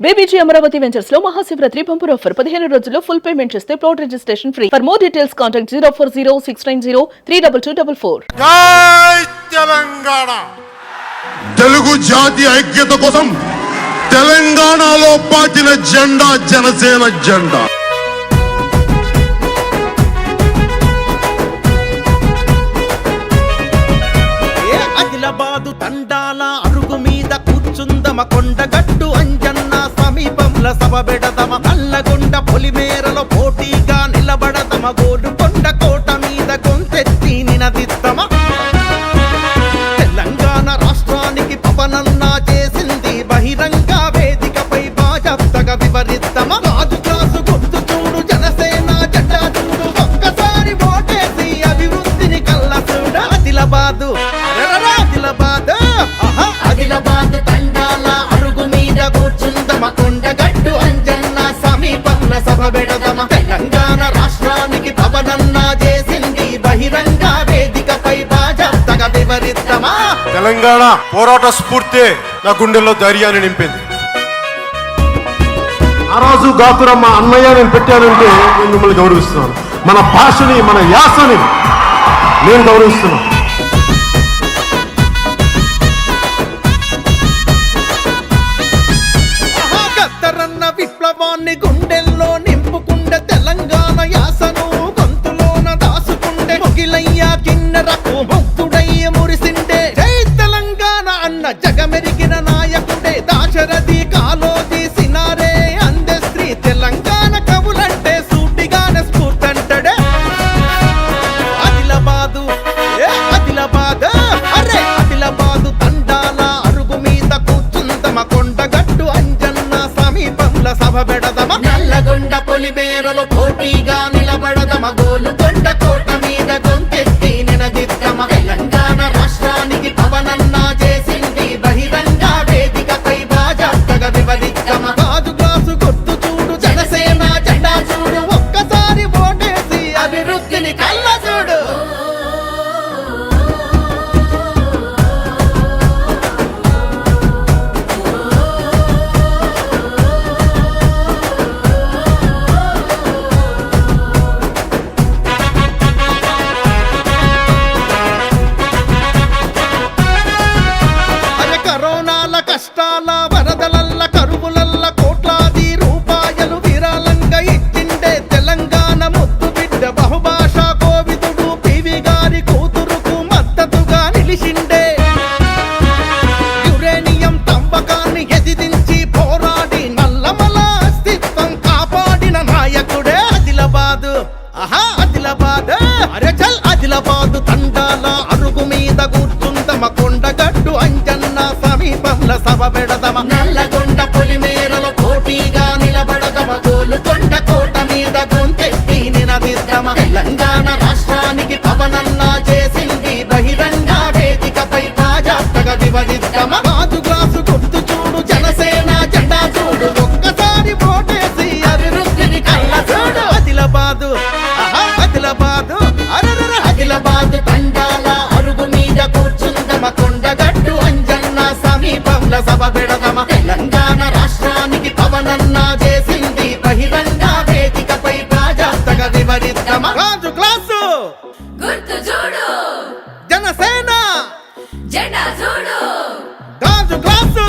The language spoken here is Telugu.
బీబీజీ అమరావతి వెంచర్స్లో మహాశివరాత్రి బంపర్ ఆఫర్ పదిహేను రోజుల్లో ఫుల్ పేమెంట్ చేస్తే plot registration free for more details contact zero four zero six nine zero three double two double four Telangana! Telugu జాతి ఐక్యత కోసం తెలంగాణలో పాతిన జెండా జనసేన జెండా. ఏ ఆదిలాబాదు తండాల అరుగు మీద కూర్చుందమ కొండగట్టు అంజన్న సమీపంలో సభ పెడదమ నల్లగొండ పొలిమేరలో పోటీగా నిలబడతమ గోడు కొండ కోట మీద గొంతెత్తి నినదిద్దమ. తెలంగాణ రాష్ట్రానికి పవనన్నా సభ తెలంగాణ రాష్ట్రానికి పవనన్నా చేసింది బహిరంగ వేదికపై బాజప్తగా వివరిద్దమా తెలంగాణ పోరాట స్ఫూర్తి నా గుండెల్లో ధైర్యాన్ని నింపింది. ఆ రోజు గాతురమ్మ అన్నయ్య నేను పెట్టానంటే నేను మిమ్మల్ని గౌరవిస్తున్నాను. మన భాషని మన యాసని నేను గౌరవిస్తున్నాను. సమీపంలో సభ పెడదమ? నల్లగొండ పొలిమేరలో పోటీగా నిలబడదమ? గోలుకొండ కోట ఆదిలాబాద్. అరే చల్ ఆదిలాబాద్ తండాల అరుగు మీద కూర్చుందమ కొండగట్టు అంజన్న సమీపంలో సభ పెడదమ. నల్లగొండ బహిరంగ సభ పెడదమ? తెలంగాణ రాష్ట్రానికి పవనన్నా చేసింది బహిరంగ వేదికపై ప్రజాంతగా వివరిద్దామా? రాజు క్లాసు! గుర్తు చూడు! జనసేన! జెండా చూడు! రాజు క్లాసు!